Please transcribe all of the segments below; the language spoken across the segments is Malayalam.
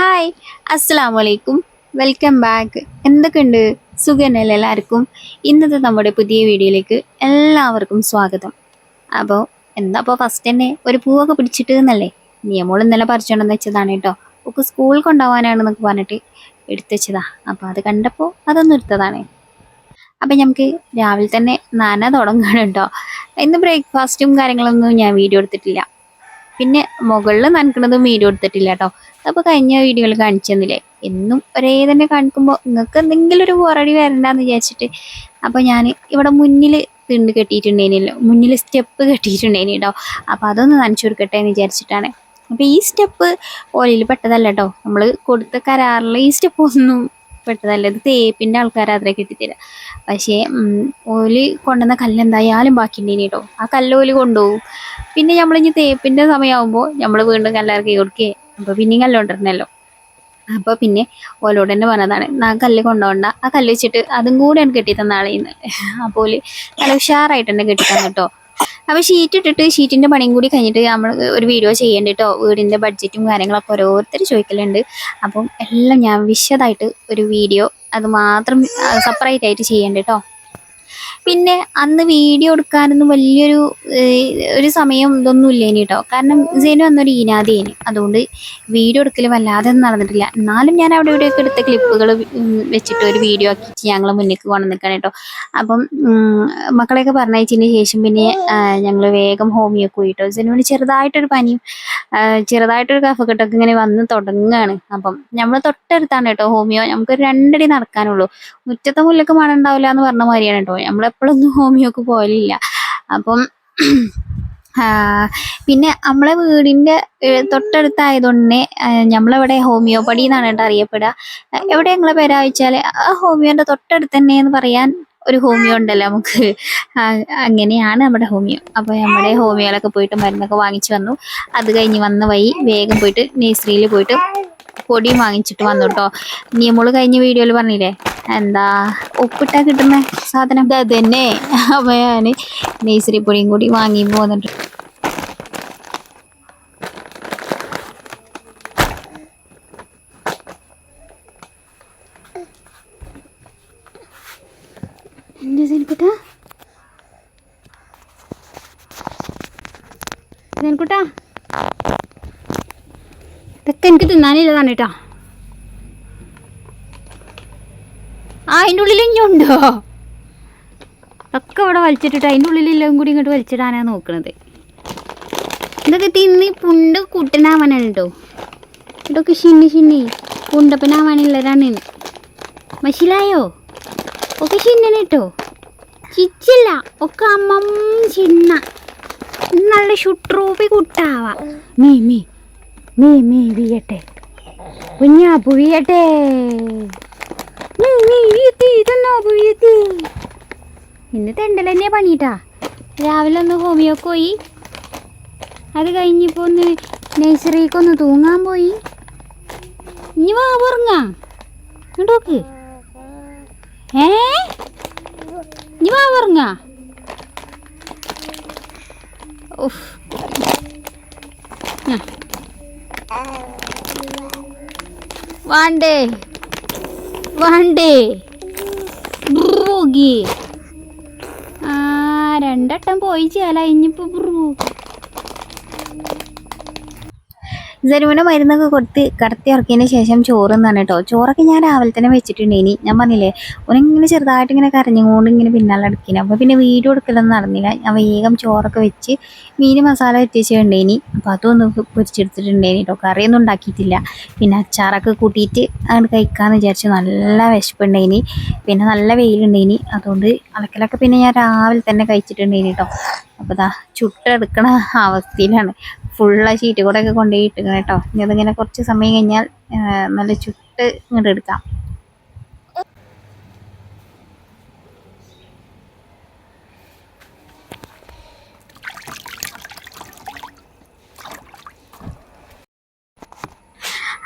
ഹായ് അസ്സാം വലൈക്കും വെൽക്കം ബാക്ക് എന്തൊക്കെയുണ്ട് സുഖനല്ല എല്ലാവർക്കും? ഇന്നത്തെ നമ്മുടെ പുതിയ വീഡിയോയിലേക്ക് എല്ലാവർക്കും സ്വാഗതം. അപ്പോൾ എന്താ അപ്പോൾ ഫസ്റ്റ് തന്നെ ഒരു പൂവൊക്കെ പിടിച്ചിട്ട് എന്നല്ലേ? നിയമോൾ ഇന്നലെ പറിച്ചോണ്ടെന്ന് വെച്ചതാണ് കേട്ടോ. ഒക്കെ സ്കൂളിൽ കൊണ്ടുപോകാനാണെന്നൊക്കെ പറഞ്ഞിട്ട് എടുത്തു വെച്ചതാ. അപ്പോൾ അത് കണ്ടപ്പോൾ അതൊന്നും എടുത്തതാണ് അപ്പം നമുക്ക് രാവിലെ തന്നെ നന തുടങ്ങണം കേട്ടോ. ഇന്ന് ബ്രേക്ക്ഫാസ്റ്റും കാര്യങ്ങളൊന്നും ഞാൻ വീഡിയോ എടുത്തിട്ടില്ല. പിന്നെ മുകളിൽ നനക്കണതും വീഡിയോ കൊടുത്തിട്ടില്ല കേട്ടോ അപ്പോൾ കഴിഞ്ഞ വീഡിയോയിൽ കാണിച്ചു തന്നില്ലേ? എന്നും ഒരേ തന്നെ കാണിക്കുമ്പോൾ നിങ്ങൾക്ക് എന്തെങ്കിലും ഒരു പുറടി വരണ്ടെന്ന് വിചാരിച്ചിട്ട് അപ്പോൾ ഞാൻ ഇവിടെ മുന്നിൽ തിണ്ട് കെട്ടിയിട്ടുണ്ടേനല്ലോ മുന്നിൽ സ്റ്റെപ്പ് കെട്ടിയിട്ടുണ്ടേനി കേട്ടോ അപ്പോൾ അതൊന്ന് നനച്ചു കൊടുക്കട്ടെ എന്ന് വിചാരിച്ചിട്ടാണ്. അപ്പോൾ ഈ സ്റ്റെപ്പ് ഓലയിൽ പെട്ടതല്ല കേട്ടോ നമ്മൾ കൊടുത്ത കരാറിൽ ഈ സ്റ്റെപ്പ് ഒന്നും പെട്ടതല്ല ഇത് തേപ്പിന്റെ ആൾക്കാർ അതിനെ കെട്ടിത്തരാം പക്ഷേ ഓലി കൊണ്ടുവന്ന കല്ല് എന്തായാലും ബാക്കിയുണ്ടേനി കേട്ടോ ആ കല്ല് ഓലി കൊണ്ടുപോകും. പിന്നെ നമ്മളിനി തേപ്പിന്റെ സമയമാകുമ്പോൾ നമ്മൾ വീണ്ടും കല്ലിറക്കി കൊടുക്കേ. അപ്പോൾ പിന്നെയും കല്ലുകൊണ്ടിരുന്നല്ലോ അപ്പോൾ പിന്നെ ഓലോട് തന്നെ പറഞ്ഞതാണ് ആ കല്ല് കൊണ്ടുപോകണ്ട. ആ കല്ല് വെച്ചിട്ട് അതും കൂടെ എനിക്ക് കെട്ടി തന്ന ആളെന്ന് അപ്പോൾ നല്ല ഉഷാറായിട്ട് തന്നെ കെട്ടി തന്നു കേട്ടോ. അപ്പോൾ ഷീറ്റ് ഇട്ടിട്ട് ഷീറ്റിന്റെ പണിയും കൂടി കഴിഞ്ഞിട്ട് നമ്മൾ ഒരു വീഡിയോ ചെയ്യേണ്ട കേട്ടോ വീടിന്റെ ബഡ്ജറ്റും കാര്യങ്ങളൊക്കെ ഓരോരുത്തർ ചോദിക്കലുണ്ട്. അപ്പം എല്ലാം ഞാൻ വിശദമായിട്ട് ഒരു വീഡിയോ അത് മാത്രം സെപ്പറേറ്റ് ആയിട്ട് ചെയ്യേണ്ട കേട്ടോ പിന്നെ അന്ന് വീഡിയോ എടുക്കാനൊന്നും വലിയൊരു ഒരു സമയം ഇതൊന്നും ഇല്ലേനി കേട്ടോ കാരണം സെനു അന്നൊരു ഈനാദിയേന് അതുകൊണ്ട് വീഡിയോ എടുക്കൽ വല്ലാതെ ഒന്നും നടന്നിട്ടില്ല. എന്നാലും ഞാൻ അവിടെ ഇവിടെയൊക്കെ എടുത്ത ക്ലിപ്പുകൾ വെച്ചിട്ട് ഒരു വീഡിയോ ആക്കിയിട്ട് ഞങ്ങൾ മുന്നിലേക്ക് നിൽക്കണം കേട്ടോ അപ്പം മക്കളെയൊക്കെ പറഞ്ഞയച്ചതിന് ശേഷം പിന്നെ ഞങ്ങൾ വേഗം ഹോമിയൊക്കെ പോയി കേട്ടോ സെനുവിന് ചെറുതായിട്ടൊരു പനിയും ചെറുതായിട്ടൊരു കഫക്കെട്ടൊക്കെ ഇങ്ങനെ വന്ന് തുടങ്ങുകയാണ് അപ്പം നമ്മൾ തൊട്ടടുത്താണ് കേട്ടോ ഹോമിയോ. നമുക്ക് രണ്ടടി നടക്കാനുള്ളൂ. മുറ്റത്തെ മുല്ലക്ക് മണം ഉണ്ടാവില്ല എന്ന് പറഞ്ഞ മാതിരിയാണ് കേട്ടോ നമ്മളെപ്പോഴൊന്നും ഹോമിയോക്ക് പോലില്ല അപ്പം പിന്നെ നമ്മളെ വീടിന്റെ തൊട്ടടുത്തായത് തന്നെ നമ്മളിവിടെ ഹോമിയോ പടി എന്നാണ് കേട്ടോ അറിയപ്പെടുക. എവിടെ ഞങ്ങളെ പേരാ ആ ഹോമിയോന്റെ തൊട്ടടുത്ത് തന്നെ എന്ന് പറയാൻ ഒരു ഹോമിയോ ഉണ്ടല്ലോ നമുക്ക്. അങ്ങനെയാണ് നമ്മുടെ ഹോമിയോ. അപ്പോൾ നമ്മുടെ ഹോമിയോയിലൊക്കെ പോയിട്ട് മരുന്നൊക്കെ വാങ്ങിച്ചു വന്നു. അത് കഴിഞ്ഞ് വന്ന വഴി വേഗം പോയിട്ട് നേഴ്സറിയിൽ പോയിട്ട് പൊടിയും വാങ്ങിച്ചിട്ട് വന്നു കേട്ടോ നിയമോൾ കഴിഞ്ഞ വീഡിയോയിൽ പറഞ്ഞില്ലേ? എന്താ ഉപ്പിട്ടാ കിട്ടുന്ന സാധനം? അത് തന്നെ അപ്പോൾ ഞാൻ നേഴ്സറി പൊടിയും കൂടി വാങ്ങി പോന്നിട്ട് എന്താ സെൻകുട്ടാ സെൻകുട്ടാ ഇതൊക്കെ എനിക്ക് തിന്നാനില്ലതാണ് കേട്ടോ അതിന്റെ ഉള്ളിൽ ഇഞ്ഞുണ്ടോ ഒക്കെ ഇവിടെ വലിച്ചിട്ടിട്ട് അതിന്റെ ഉള്ളിലെല്ലാം കൂടി ഇങ്ങോട്ട് വലിച്ചിടാനാണ് നോക്കണത്. ഇതൊക്കെ തിന്ന് പുണ്ട് കുട്ടനാവാനാണ് കേട്ടോ ഇതൊക്കെ ഷിന്നി ഷിന്നി പുണ്ടപ്പനാവാനുള്ളവരാണ് മനസ്സിലായോ ഒക്കെ ചിന്നന കേട്ടോ ചിച്ചില്ല ഒക്കെ അമ്മം ചിന്ന നല്ല ഷുട്രൂപി കുട്ടാവാ. മീ മീ മീ മീ വീയട്ടെ കുഞ്ഞാപ്പു പുഴിയട്ടെ. ഇന്ന് തെണ്ടൽ തന്നെയാ പണിട്ടാ രാവിലെ ഒന്ന് ഹോമിയോക്ക് പോയി. അത് കഴിഞ്ഞിപ്പോൾ ഒന്ന് നഴ്സറിക്കൊന്ന് തൂങ്ങാൻ പോയി. ഇനി വാ ഉറങ്ങാ. ഇങ്ങോട്ട് ഏ? ഇനി വാ ഉറങ്ങാ. ഉഫ്. ആ. വാണ്ടേ. വാണ്ടേ. ബ്രൂഗി. ആ രണ്ടട്ടം പോയി ചേല ഇനിയിപ്പോ ബ്രൂ ജനുവിന് മരുന്നൊക്കെ കൊടുത്ത് കടത്തി ഇറക്കിയതിന് ശേഷം ചോറ് എന്നാണ് കേട്ടോ. ചോറൊക്കെ ഞാൻ രാവിലെ തന്നെ വെച്ചിട്ടുണ്ട് ഇനി. ഞാൻ പറഞ്ഞില്ലേ ഒനിങ്ങനെ ചെറുതായിട്ട് ഇങ്ങനെ കരഞ്ഞുകൊണ്ട് ഇങ്ങനെ പിന്നാലെ അടുക്കിന് അപ്പോൾ പിന്നെ വീഡിയോ എടുക്കലൊന്നും നടന്നില്ല. ഞാൻ വേഗം ചോറൊക്കെ വെച്ച് മീൻ മസാല വെച്ചിട്ടുണ്ടേനി അപ്പോൾ അതൊന്ന് പൊരിച്ചെടുത്തിട്ടുണ്ടേനി കേട്ടോ. കറിയൊന്നും ഉണ്ടാക്കിയിട്ടില്ല. പിന്നെ അച്ചാറൊക്കെ കൂട്ടിയിട്ട് അങ്ങോട്ട് കഴിക്കാമെന്ന് വിചാരിച്ചു നല്ല വിശപ്പുണ്ടേനി പിന്നെ നല്ല വെയിലുണ്ടേനി അതുകൊണ്ട് അലക്കലൊക്കെ പിന്നെ ഞാൻ രാവിലെ തന്നെ കഴിച്ചിട്ടുണ്ടേനി കേട്ടോ. അപ്പോൾ ദാ ചുട്ടെടുക്കണ അവസ്ഥയിലാണ്. ഫുള്ള ഷീറ്റ് കൂടെ ഒക്കെ കൊണ്ടുപോയി ഇട്ടുക കേട്ടോ. ഇനി അതിങ്ങനെ കുറച്ച് സമയം കഴിഞ്ഞാൽ നല്ല ചുട്ട് ഇങ്ങോട്ട് എടുക്കാം.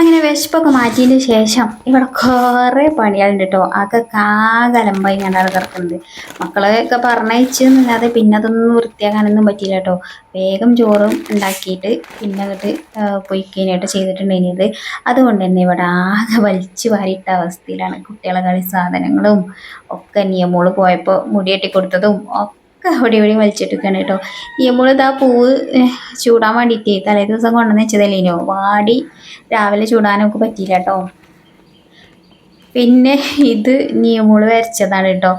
അങ്ങനെ വിശപ്പൊക്കെ മാറ്റിയതിന് ശേഷം ഇവിടെ കുറേ പണികളുണ്ട് കേട്ടോ ആകെ കാകലമ്പായി കണ്ടാണ് കിടക്കുന്നത് മക്കളെയൊക്കെ പറഞ്ഞയച്ചു എന്നല്ലാതെ പിന്നെ അതൊന്നും വൃത്തിയാക്കാനൊന്നും പറ്റിയില്ല കേട്ടോ വേഗം ചോറും ഉണ്ടാക്കിയിട്ട് പിന്നെ അങ്ങോട്ട് പൊയ്ക്കാനായിട്ട് ചെയ്തിട്ടുണ്ടായിരുന്നത്. അതുകൊണ്ട് തന്നെ ഇവിടെ ആകെ വലിച്ചു വാരിയിട്ട അവസ്ഥയിലാണ് കുട്ടികളെ കളി സാധനങ്ങളും ഒക്കെ നിയമോൾ പോയപ്പോൾ മുടിയെട്ടി കൊടുത്തതും ഒക്കെ അവിടെ ഇവിടെ വലിച്ചിട്ടിരിക്കുകയാണ് കേട്ടോ. നമ്മളിത് ആ പൂവ് ചൂടാൻ വേണ്ടിയിട്ട് തലേ ദിവസം കൊണ്ടുവന്ന് വെച്ചതല്ലേനോ വാടി രാവിലെ ചൂടാനൊക്കെ പറ്റിയില്ല കേട്ടോ. പിന്നെ ഇത് നിയമോൾ വരച്ചതാണ് കേട്ടോ.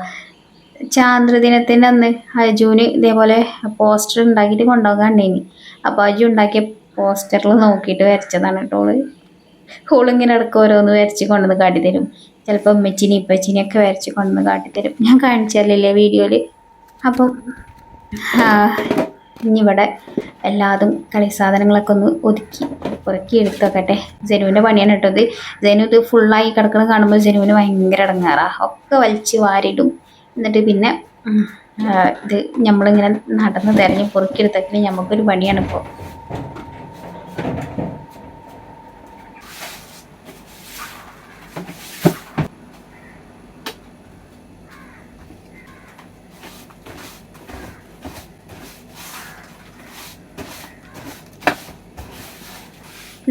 ചാന്ദ്രദിനത്തിന്റെ അന്ന് അജുവിന് ഇതേപോലെ പോസ്റ്റർ ഉണ്ടാക്കിയിട്ട് കൊണ്ടുപോകാണ്ടേനി അപ്പോൾ അജു ഉണ്ടാക്കിയ പോസ്റ്ററിൽ നോക്കിയിട്ട് വരച്ചതാണ് കേട്ടോ ഓൾ. ഓളിങ്ങനെ ഇടയ്ക്ക് ഓരോന്ന് വരച്ച് കൊണ്ടുവന്ന് കാട്ടിത്തരും. ചിലപ്പോൾ ഉമ്മച്ചിനെ ഇപ്പച്ചിനെയൊക്കെ വരച്ച് കൊണ്ടുവന്ന് കാട്ടിത്തരും. ഞാൻ കാണിച്ചല്ലേ വീഡിയോയിൽ? അപ്പം ഇനിയിവിടെ എല്ലാതും കളി സാധനങ്ങളൊക്കെ ഒന്ന് ഒതുക്കി പുറക്കി എടുത്ത് വെക്കട്ടെ ജനുവിന്റെ പണിയാണ് കേട്ടോ ജനു ഇത് ഫുള്ളായി കിടക്കണം കാണുമ്പോൾ ജനുവിന് ഭയങ്കര ഇടങ്ങാറാ. ഒക്കെ വലിച്ച് വാരിടും എന്നിട്ട് പിന്നെ ഇത് നമ്മളിങ്ങനെ നടന്ന് തിരഞ്ഞ് പൊറുക്കിയെടുത്തൊക്കെ നമുക്കൊരു പണിയാണ്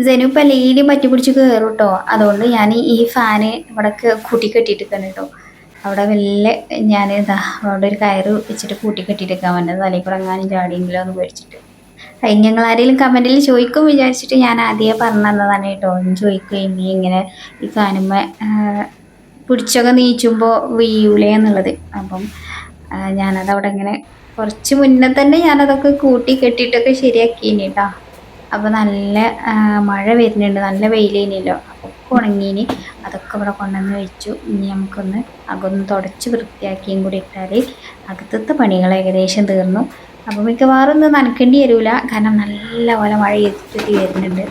ജനു ഇപ്പം ലീലും പറ്റി പിടിച്ച് കയറും കേട്ടോ അതുകൊണ്ട് ഞാൻ ഈ ഫാന് ഇവിടെ കൂട്ടി കെട്ടിയിട്ടിരിക്കണം കേട്ടോ. അവിടെ വലിയ ഞാൻ ഇതാ അവിടെ ഒരു കയറ് വെച്ചിട്ട് കൂട്ടി കെട്ടിയിട്ടിരിക്കാൻ പറ്റുന്നത് തലയിൽ കൂടെ ചാടിയെങ്കിലോ എന്ന് പേടിച്ചിട്ട്. അതിന് ഞങ്ങൾ ആരെങ്കിലും കമന്റിൽ ചോദിക്കും വിചാരിച്ചിട്ട് ഞാൻ ആദ്യമേ പറഞ്ഞു കേട്ടോ. ഒന്ന് ചോദിക്കുകയും നീ ഇങ്ങനെ ഈ ഫാനുമ്മ പിടിച്ചൊക്കെ നീച്ചുമ്പോൾ വീയൂലേ എന്നുള്ളത്. അപ്പം ഞാനത് അവിടെ ഇങ്ങനെ കുറച്ച് മുന്നേ തന്നെ ഞാനതൊക്കെ കൂട്ടി കെട്ടിയിട്ടൊക്കെ ശരിയാക്കിയിനി കേട്ടോ. അപ്പോൾ നല്ല മഴ വരുന്നുണ്ട്. നല്ല വെയിലേനല്ലോ അപ്പോൾ ഉണങ്ങീനി. അതൊക്കെ ഇവിടെ കൊണ്ടുവന്ന് വെച്ചു. ഇനി നമുക്കൊന്ന് അകൊന്ന് തുടച്ച് വൃത്തിയാക്കിയും കൂടി ഇട്ടാൽ അകത്തത്തെ പണികൾ ഏകദേശം തീർന്നു. അപ്പോൾ മിക്കവാറും ഒന്നും നനക്കേണ്ടി വരില്ല കാരണം നല്ല പോലെ മഴ എത്തി വരുന്നുണ്ട്.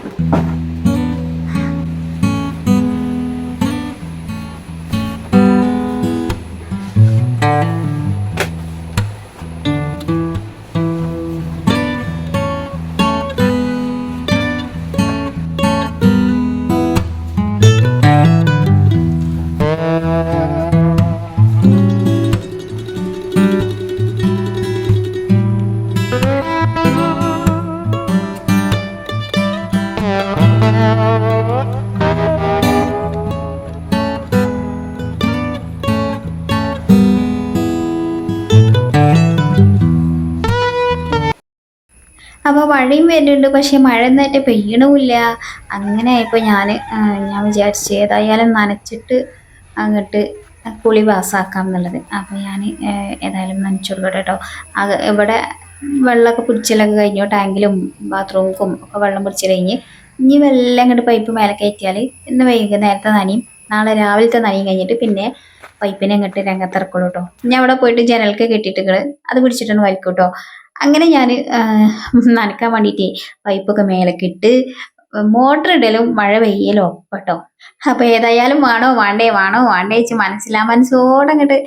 അപ്പോൾ മഴയും വരുന്നുണ്ട്. പക്ഷേ മഴ എന്നിട്ട് പെയ്യണമില്ല. അങ്ങനെ ആയപ്പോൾ ഞാൻ ഞാൻ വിചാരിച്ചു ഏതായാലും നനച്ചിട്ട് അങ്ങോട്ട് കുളി പാസ്സാക്കാം എന്നുള്ളത്. അപ്പോൾ ഞാൻ ഏതായാലും നനച്ചു കൊടുക്കട്ടെ കേട്ടോ ഇവിടെ വെള്ളമൊക്കെ പിടിച്ചിലൊക്കെ കഴിഞ്ഞു. ടാങ്കിലും ബാത്റൂമുക്കും ഒക്കെ വെള്ളം പിടിച്ചു കഴിഞ്ഞ് ഇനി വെള്ളം അങ്ങോട്ട് പൈപ്പ് മേലെ കയറ്റിയാൽ ഇന്ന് വൈകുന്നേരത്തെ നനയും. നാളെ രാവിലത്തെ നനയും കഴിഞ്ഞിട്ട് പിന്നെ പൈപ്പിനെ അങ്ങോട്ട് രംഗത്തിറക്കുള്ളൂ കേട്ടോ. ഞാൻ അവിടെ പോയിട്ട് ജനലൊക്കെ കെട്ടിയിട്ട് അത് പിടിച്ചിട്ടൊന്ന് വലിക്കും കേട്ടോ. അങ്ങനെ ഞാൻ നനക്കാൻ വേണ്ടിയിട്ട് പൈപ്പൊക്കെ മേലക്കിട്ട് ഇട്ട് മോട്ടർ ഇടലും മഴ പെയ്യലും ഒപ്പട്ടോ. അപ്പൊ ഏതായാലും വേണോ വേണ്ടേ വേണോ വേണ്ടേ വെച്ച് മനസ്സിലാ മനസ്സോടെ അങ്ങോട്ട്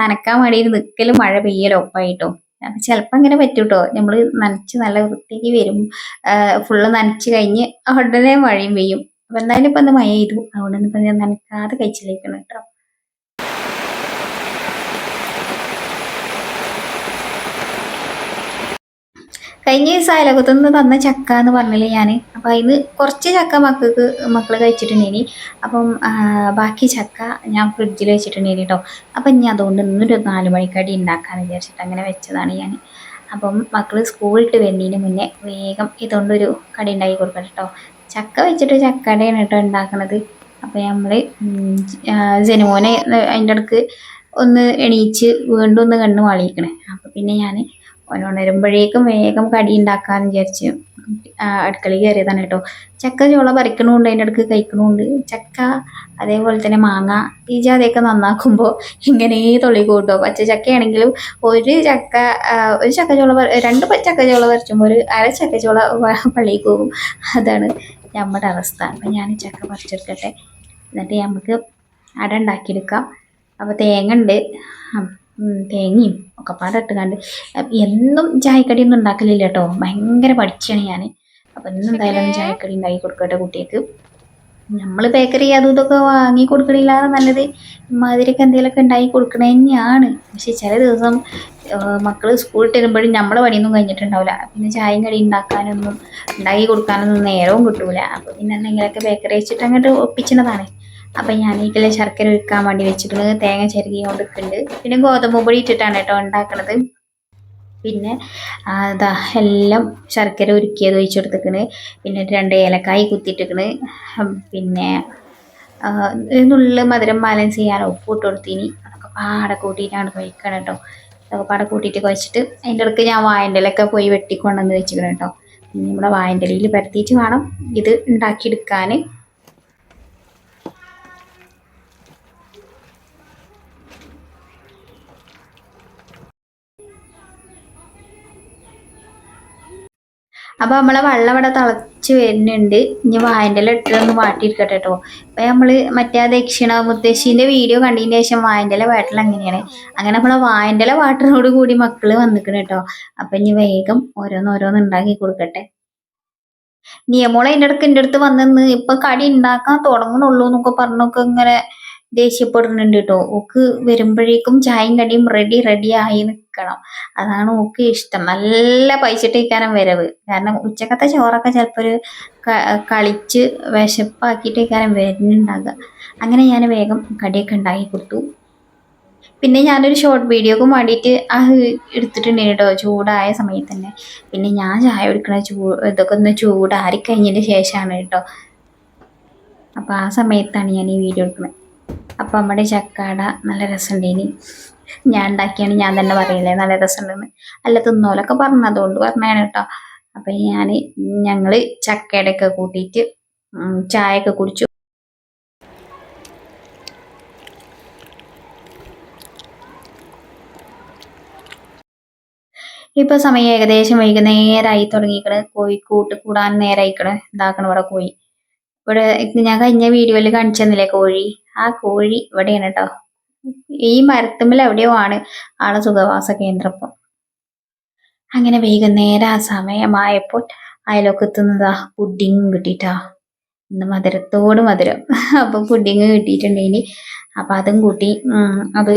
നനക്കാൻ വേണ്ടിയിട്ട് നിൽക്കലും മഴ പെയ്യലും ഒപ്പായിട്ടോ. അപ്പൊ ചിലപ്പോൾ അങ്ങനെ പറ്റൂട്ടോ. നമ്മൾ നനച്ച് നല്ല വൃത്തിക്ക് വരും. ഫുള്ള് നനച്ച് കഴിഞ്ഞ് ഉടനെ മഴയും പെയ്യും. അപ്പൊ എന്തായാലും ഇപ്പൊ ഒന്ന് മഴ ചെയ്തു അതുകൊണ്ട് ഇപ്പൊ ഞാൻ നനക്കാതെ കഴിച്ചിലേക്കണം കേട്ടോ. കഴിഞ്ഞ ദിവസം അയലകത്തുനിന്ന് തന്ന ചക്ക എന്ന് പറഞ്ഞില്ലേ ഞാൻ അപ്പം അതിന് കുറച്ച് ചക്ക മക്കൾക്ക് മക്കൾ കഴിച്ചിട്ടുണ്ടേനി. അപ്പം ബാക്കി ചക്ക ഞാൻ ഫ്രിഡ്ജിൽ വെച്ചിട്ടുണ്ടേനി കേട്ടോ അപ്പം ഇനി അതുകൊണ്ട് ഇന്നൊരു നാല് മണിക്കടി ഉണ്ടാക്കാമെന്ന് വിചാരിച്ചിട്ട് അങ്ങനെ വെച്ചതാണ് ഞാൻ അപ്പം മക്കൾ സ്കൂളിട്ട് വരുന്നതിന് മുന്നേ വേഗം ഇതുകൊണ്ടൊരു കടി ഉണ്ടാക്കി കൊടുക്കട്ടെ കേട്ടോ ചക്ക വെച്ചിട്ട് ചക്കടയാണ് കേട്ടോ ഉണ്ടാക്കണത് അപ്പം നമ്മൾ ജനുമോനെ അതിന്റെ ഇടയ്ക്ക് ഒന്ന് എണീച്ച് വീണ്ടും ഒന്ന് കണ്ണ് മാളിയിക്കണേ. അപ്പം പിന്നെ ഞാൻ ഓൻ ഉണരുമ്പോഴേക്കും വേഗം കടി ഉണ്ടാക്കാന്ന് വിചാരിച്ച് അടുക്കളി കയറിയതാണ് കേട്ടോ. ചക്ക ചോള പറിക്കണമുണ്ട് അതിന്റെ അടുക്ക് കഴിക്കണമുണ്ട് ചക്ക അതേപോലെ തന്നെ മാങ്ങ ഈ ജാതിയൊക്കെ നന്നാക്കുമ്പോൾ ഇങ്ങനെ തൊള്ളി കൂട്ടോ. പച്ച ചക്കയാണെങ്കിലും ഒരു ചക്ക ഒരു ചക്ക ചോള രണ്ട് ചക്ക ചക്കച്ചോള പറിച്ചുമ്പോൾ ഒരു അര ചക്ക ചോള പള്ളിയിൽ പോകും. അതാണ് നമ്മുടെ അവസ്ഥ. അപ്പം ഞാൻ ചക്ക പറിച്ചെടുക്കട്ടെ. എന്നിട്ട് നമുക്ക് അട ഉണ്ടാക്കിയെടുക്കാം. അപ്പോൾ തേങ്ങ ഉണ്ട്. തേങ്ങയും ഒക്കെ പാടെ ഇട്ടുകാണ്ട് കണ്ട് എന്നും ചായക്കടിയൊന്നും ഉണ്ടാക്കലില്ല കേട്ടോ ഭയങ്കര പഠിച്ചാണ് ഞാൻ അപ്പം ഇന്ന് എന്തായാലും ഒന്ന് ചായക്കടി ഉണ്ടാക്കി കൊടുക്കട്ടെ കുട്ടിക്ക് നമ്മൾ ബേക്കറി അതും ഇതൊക്കെ വാങ്ങി കൊടുക്കണില്ലാതെ നല്ലത് ഇമാതിരിയൊക്കെ എന്തെങ്കിലുമൊക്കെ ഉണ്ടാക്കി കൊടുക്കണ തന്നെയാണ്. പക്ഷെ ചില ദിവസം മക്കൾ സ്കൂളിൽ തരുമ്പോഴും നമ്മളെ പണിയൊന്നും കഴിഞ്ഞിട്ടുണ്ടാവില്ല. പിന്നെ ചായയും കടി ഉണ്ടാക്കാനൊന്നും ഉണ്ടാക്കി കൊടുക്കാനൊന്നും നേരവും കിട്ടൂല. അപ്പോൾ പിന്നെ എന്തെങ്കിലുമൊക്കെ ബേക്കറി വെച്ചിട്ട് അങ്ങോട്ട് ഒപ്പിച്ചതാണ് അപ്പം ഞാൻ ഇതിൽ ശർക്കര ഒഴിക്കാൻ വേണ്ടി വെച്ചിട്ടുണ്ട് തേങ്ങ ചിരകി കൊണ്ടിട്ടുണ്ട് പിന്നെ ഗോതമ്പ് പൊടി ഇട്ടിട്ടാണ് കേട്ടോ ഉണ്ടാക്കണത്. പിന്നെ അതാ എല്ലാം ശർക്കര ഉരുക്കിയത് ഒഴിച്ചെടുത്തിക്കണ് പിന്നെ രണ്ട് ഏലക്കായി കുത്തിയിട്ടിക്കണ് പിന്നെ നുള്ള് മധുരം ബാലൻസ് ചെയ്യാൻ ഉപ്പ് ഇട്ട് കൊടുത്തിനി. അതൊക്കെ പാടെ കൂട്ടിയിട്ടാണ് കഴിക്കണം കേട്ടോ. അതൊക്കെ പാടെ കൂട്ടിയിട്ട് കഴിച്ചിട്ട് അതിന്റെ ഇടയ്ക്ക് ഞാൻ വായന്റെലൊക്കെ പോയി വെട്ടിക്കൊണ്ടെന്ന് വെച്ചിക്കണം കേട്ടോ. നമ്മുടെ വായന്റെലയിൽ പരത്തിയിട്ട് വേണം ഇത് ഉണ്ടാക്കിയെടുക്കാൻ. അപ്പൊ നമ്മളെ വെള്ളം ഇവിടെ തിളച്ച് വരുന്നുണ്ട്. ഇനി വായന്റെ മാറ്റി ഇരിക്കട്ടെ കേട്ടോ അപ്പൊ നമ്മൾ മറ്റേ ദക്ഷിണ മുത്തശ്ശിന്റെ വീഡിയോ കണ്ടതിന് ശേഷം വായന്റെ വാട്ടൽ അങ്ങനെയാണ്. അങ്ങനെ നമ്മളെ വായന്റെ വാട്ടറിനോട് കൂടി മക്കൾ വന്നിക്കണ് കേട്ടോ അപ്പൊ ഇനി വേഗം ഓരോന്നോരോന്ന് ഉണ്ടാക്കി കൊടുക്കട്ടെ. നിയമോളെ അതിന്റെ ഇടയ്ക്ക് എന്റെ അടുത്ത് വന്നെന്ന് ഇപ്പൊ കടി ഉണ്ടാക്കാൻ തുടങ്ങണുള്ളൂ എന്നൊക്കെ പറഞ്ഞൊക്കെ ഇങ്ങനെ ദേഷ്യപ്പെടുന്നുണ്ട് കേട്ടോ ഓക്ക് വരുമ്പോഴേക്കും ചായയും കടിയും റെഡി റെഡി ആയി നിൽക്കണം അതാണ് ഓക്ക് ഇഷ്ടം. നല്ല പൈച്ചിട്ടേക്കാരം വരവ്. കാരണം ഉച്ചക്കത്തെ ചോറൊക്കെ ചിലപ്പോൾ ഒരു കളിച്ച് വിശപ്പാക്കിയിട്ടേക്കാരം വരുന്നുണ്ടാകുക അങ്ങനെ ഞാൻ വേഗം കടിയൊക്കെ ഉണ്ടാക്കി കൊടുത്തു. പിന്നെ ഞാനൊരു ഷോർട്ട് വീഡിയോക്ക് വേണ്ടിയിട്ട് അത് എടുത്തിട്ടുണ്ട് കേട്ടോ ചൂടായ സമയത്ത് തന്നെ പിന്നെ ഞാൻ ചായ കുടിക്കണ ചൂ ഇതൊക്കെ ഒന്ന് ചൂടാറി കഴിഞ്ഞതിന് ശേഷമാണ് കേട്ടോ അപ്പോൾ ആ സമയത്താണ് ഞാൻ ഈ വീഡിയോ എടുക്കുന്നത് അപ്പോൾ നമ്മുടെ ചക്കാട നല്ല രസമുണ്ടേനി ഞാൻ ഉണ്ടാക്കിയാണ് ഞാൻ തന്നെ പറയില്ലേ നല്ല രസമുണ്ടെന്ന്. അല്ല തിന്നോലൊക്കെ പറഞ്ഞു അതുകൊണ്ട് പറഞ്ഞാണ് കേട്ടോ. അപ്പം ഞാൻ ഞങ്ങൾ ചക്കയുടെ ഒക്കെ കൂട്ടിയിട്ട് ചായയൊക്കെ കുടിച്ചു. ഇപ്പൊ സമയം ഏകദേശം വൈകുന്നേരമായി തുടങ്ങിക്കണ്. കോഴി കൂട്ട് കൂടാൻ നേരായിക്കണ്. ഇതാക്കണ ഇവിടെ കോഴി. ഇവിടെ ഞാൻ കഴിഞ്ഞ വീഡിയോയിൽ കാണിച്ചു തന്നില്ലേ കോഴി? ആ കോഴി ഇവിടെയാണ് കേട്ടോ ഈ മരത്തുമ്പിൽ എവിടെയോ ആണ് ആളെ സുഖവാസ കേന്ദ്രം ഇപ്പം. അങ്ങനെ വൈകുന്നേരം ആ സമയമായപ്പോൾ അയലൊക്കത്തുനിന്നതാ പുഡിങ്ങും കിട്ടിയിട്ടാ ഇന്ന് മധുരത്തോട് മധുരം. അപ്പൊ പുഡിങ് കിട്ടിയിട്ടുണ്ടേനി അപ്പൊ അതും കൂട്ടി അത്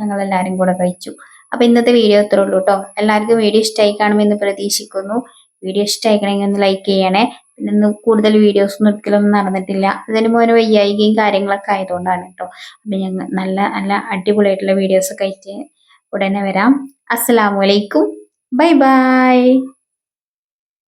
ഞങ്ങൾ എല്ലാരും കൂടെ കഴിച്ചു. അപ്പൊ ഇന്നത്തെ വീഡിയോ ഇത്രേ ഉള്ളൂ കേട്ടോ എല്ലാവർക്കും വീഡിയോ ഇഷ്ടമായി കാണുമെന്ന് പ്രതീക്ഷിക്കുന്നു. വീഡിയോ ഇഷ്ടമായിക്കണമെങ്കിൽ ഒന്ന് ലൈക്ക് ചെയ്യണേ. പിന്നെ കൂടുതൽ വീഡിയോസ് ഒന്നും ഒരിക്കലൊന്നും നടന്നിട്ടില്ല. അതിന് മോനെ വയ്യായികയും കാര്യങ്ങളൊക്കെ ആയതുകൊണ്ടാണ് കേട്ടോ. അപ്പൊ ഞങ്ങൾ നല്ല നല്ല അടിപൊളിയായിട്ടുള്ള വീഡിയോസ് ഒക്കെ ആയിട്ട് ഉടനെ വരാം. അസ്സലാമു അലൈക്കും. Bye bye.